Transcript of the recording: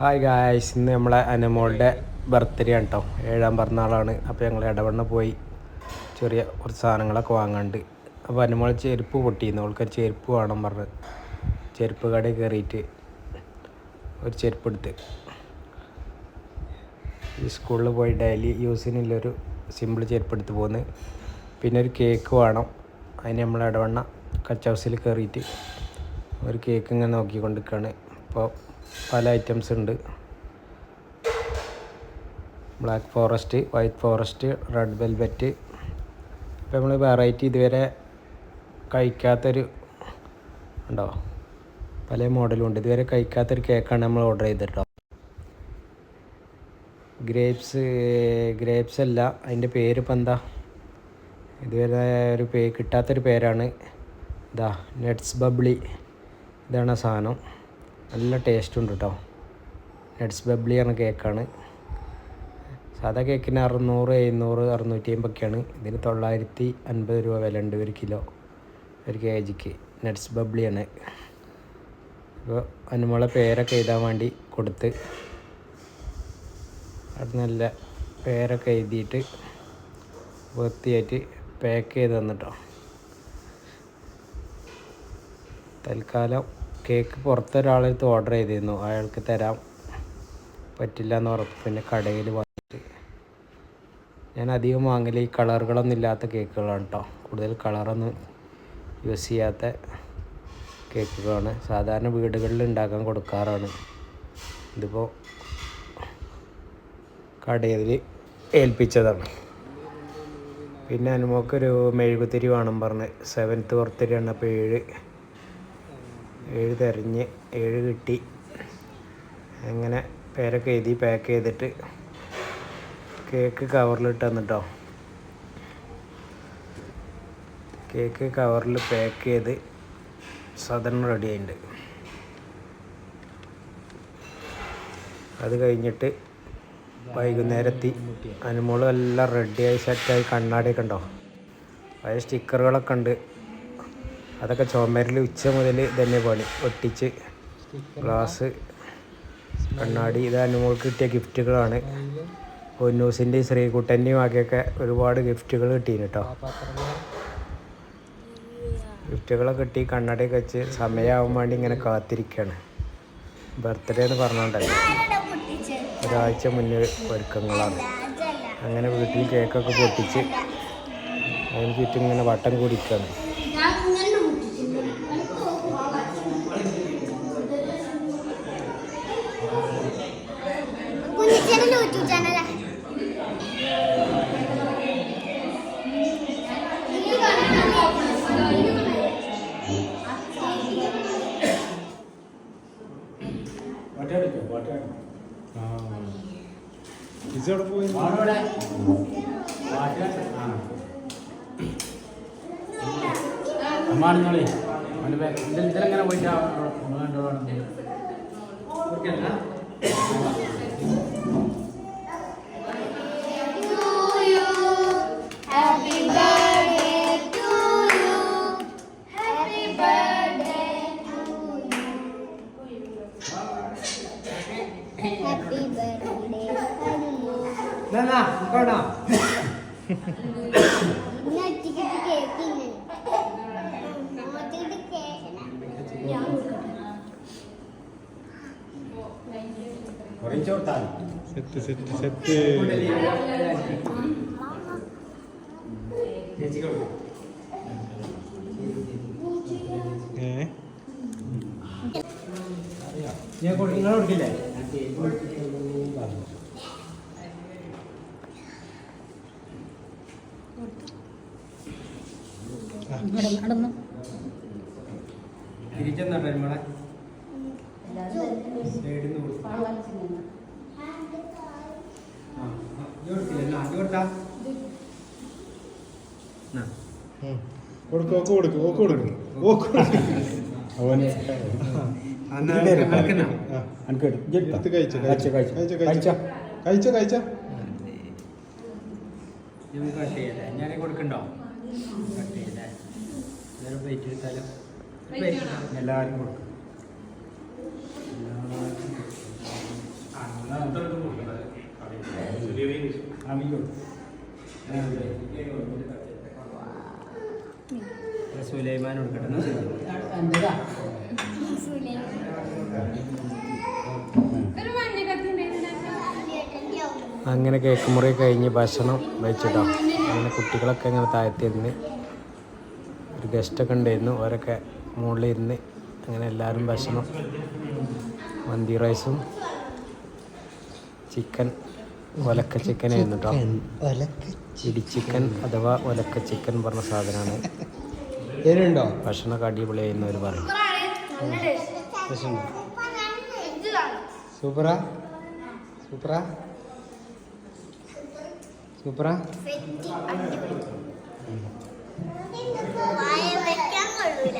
Hi guys ഇന്ന് നമ്മളെ അനമോളുടെ birthday ആണ് കേട്ടോ ഏഴാം പിറന്നാളാണ്. അപ്പോൾ ഞങ്ങൾ ഇടവണ്ണ പോയി. ചെറിയ കുറച്ച് സാധനങ്ങളൊക്കെ വാങ്ങാണ്ട്. അപ്പോൾ അനമോൾ ചെരുപ്പ് പൊട്ടിയിരുന്നു. അവൾക്ക് ചെരുപ്പ് വേണം പറഞ്ഞ്. ചെരുപ്പ് കടയിൽ കയറിയിട്ട് ഒരു ചെരുപ്പ് എടുത്ത്. ഈ സ്കൂളിൽ പോയി ഡെയിലി യൂസിനുള്ളൊരു സിമ്പിൾ ചെരുപ്പ് എടുത്ത് പോന്ന്. പിന്നെ ഒരു കേക്ക് വേണം. അതിന് നമ്മൾ ഇടവണ്ണ കച്ച് ഹൗസിൽ കയറിയിട്ട് ഒരു കേക്ക് ഇങ്ങനെ നോക്കിക്കൊണ്ടിരിക്കുകയാണ് ഇപ്പോൾ പല ഐറ്റംസ് ഉണ്ട്. Black forest white forest red velvet ഇപ്പോൾ നമ്മൾ വെറൈറ്റി ഇതുവരെ കഴിക്കാത്തൊരു ഉണ്ടോ? പല മോഡലും ഉണ്ട്. ഇതുവരെ കഴിക്കാത്തൊരു കേക്കാണ് നമ്മൾ ഓർഡർ ചെയ്തിട്ടോ ഗ്രേപ്സ് ഗ്രേപ്സ് അല്ല. അതിന്റെ പേര് ഇപ്പം എന്താ? ഇതുവരെ ഒരു പേ കിട്ടാത്തൊരു പേരാണ്. ഇതാ നെറ്റ്സ് ബബ്ലി ഇതാണ് സാധനം. നല്ല ടേസ്റ്റ് ഉണ്ട് കേട്ടോ നട്ട്സ് ബബ്ലി ആണ് കേക്കാണ് സാധാ കേക്കിന് അറുന്നൂറ് എഴുന്നൂറ് അറുന്നൂറ്റി അമ്പതൊക്കെയാണ് ഇതിന് തൊള്ളായിരത്തി അൻപത് രൂപ വില ഉണ്ട് ഒരു കിലോ ഒരു കെ ജിക്ക് നട്ട്സ് ബബ്ലിയാണ് അപ്പോൾ അനുമോളെ പേരൊക്കെ എഴുതാൻ വേണ്ടി കൊടുത്ത് അത് നല്ല പേരൊക്കെ എഴുതിയിട്ട് വൃത്തിയായിട്ട് പാക്ക് ചെയ്ത് തന്നിട്ടോ. തൽക്കാലം കേക്ക് പുറത്തൊരാളെടുത്ത് ഓർഡർ ചെയ്തിരുന്നു. അയാൾക്ക് തരാം പറ്റില്ല എന്ന് പറഞ്ഞു പിന്നെ കടയിൽ വന്നിട്ട് ഞാൻ അധികം വാങ്ങൽ ഈ കളറുകളൊന്നും ഇല്ലാത്ത കേക്കുകളാണ് കേട്ടോ കൂടുതൽ കളറൊന്നും യൂസ് ചെയ്യാത്ത കേക്കുകളാണ് സാധാരണ വീടുകളിൽ ഉണ്ടാക്കാൻ കൊടുക്കാറാണ്. ഇതിപ്പോൾ കടയിൽ ഏൽപ്പിച്ചതാണ്. പിന്നെ അനുമോക്കൊരു മെഴുകുതിരി വേണം പറഞ്ഞ്. സെവൻത്ത് ബർത്ത്ഡേ അപ്പോൾ ഏഴ് ഏഴ് തെരഞ്ഞ് ഏഴ് കിട്ടി. അങ്ങനെ പേരൊക്കെ എഴുതി പാക്ക് ചെയ്തിട്ട് കേക്ക് കവറിലിട്ട് തന്നിട്ടോ. കേക്ക് കവറിൽ പാക്ക് ചെയ്ത് സാധനം റെഡി ആയിട്ടുണ്ട് അത് കഴിഞ്ഞിട്ട് വൈകുന്നേരത്തി അനുമോളും എല്ലാം റെഡിയായി സെറ്റായി കണ്ണാടിയൊക്കെ ഉണ്ടോ? പഴയ സ്റ്റിക്കറുകളൊക്കെ ഉണ്ട്. അതൊക്കെ ചുമരിൽ ഉച്ച മുതൽ തന്നെ പണി. ഒട്ടിച്ച് ഗ്ലാസ് കണ്ണാടി ഇത് അനുമോൾക്ക് കിട്ടിയ ഗിഫ്റ്റുകളാണ്. പൊന്നൂസിന്റെയും ശ്രീകുട്ടന്റെയും ആകെയൊക്കെ ഒരുപാട് ഗിഫ്റ്റുകൾ കിട്ടീന് കേട്ടോ ഗിഫ്റ്റുകളൊക്കെ കിട്ടി കണ്ണടയൊക്കെ വെച്ച് സമയമാവാൻ വേണ്ടി ഇങ്ങനെ കാത്തിരിക്കുകയാണ് ബർത്ത്ഡേ എന്ന് പറഞ്ഞോണ്ടല്ലോ? ഒരാഴ്ച മുന്നേ ഒരുക്കങ്ങളാണ്. അങ്ങനെ വീട്ടിൽ കേക്കൊക്കെ പൊട്ടിച്ച് അതിന് ചുറ്റും ഇങ്ങനെ വട്ടം കൂടിക്കുകയാണ് ഇതോടെ പോയി അമ്മാണിന്നോളി ഇതിലെങ്ങനെ പോയിട്ടാ Happy സെറ്റ് സെറ്റ് സെറ്റ്. ഏ? ഞാൻ നിങ്ങൾ കൊടുക്കില്ലേ തിരിച്ചെന്നാ നമ്മളെ സൈഡിൽ നിന്ന് കൊടുക്കും ആ, ആ, ഇത് കൊടുക്കില്ലേ? എന്നാ, ഇത് കൊടുത്താ? എന്നാ. കൊടുക്കും ഓക്ക് കൊടുക്കും ഓക്ക് കൊടുക്കും ഓക്ക് കൊടുക്കും അവന് എന്നാ, അനക്കെന്നാ? ആ. അനക്കെടു. ഇജ്ജ് എടുത്തോ. ഇത് കഴിച്ചോ കഴിച്ചോ, കഴിച്ചോ കഴിച്ചോ. കഴിച്ചോ കഴിച്ചോ കഴിച്ചോ ഇത് കട്ട് ചെയ്യല്ലേ? ഞാൻ കൊടുക്കണ്ടോ? കട്ട് ചെയ്യല്ലേ? വേറെ പ്ലേറ്റ് എടുത്താലും എല്ലാവർക്കും കൊടുക്കും. സുലൈമാൻ കൊടുക്കട്ടെ. അങ്ങനെ കേക്ക് മുറി കഴിഞ്ഞ് ഭക്ഷണം വെച്ചിട്ടോ അങ്ങനെ കുട്ടികളൊക്കെ ഇങ്ങനെ താഴ്ത്തിയിരുന്ന് ഒരു ഗസ്റ്റൊക്കെ ഉണ്ടായിരുന്നു. അവരൊക്കെ മുകളിലിരുന്ന് അങ്ങനെ എല്ലാവരും ഭക്ഷണം മന്തി റൈസും ചിക്കൻ ഒലക്ക ചിക്കൻ ആയിരുന്നു കേട്ടോ ഇടി ചിക്കൻ അഥവാ ഒലക്ക ചിക്കൻ പറഞ്ഞ സാധനമാണ്. ഭക്ഷണമൊക്കെ അടിപൊളിയായിരുന്നു അവർ പറയും സൂപ്പറാ? സൂപ്പറാ? സൂപ്പറാ? വായ വയ്ക്കാൻ കൊള്ളൂല.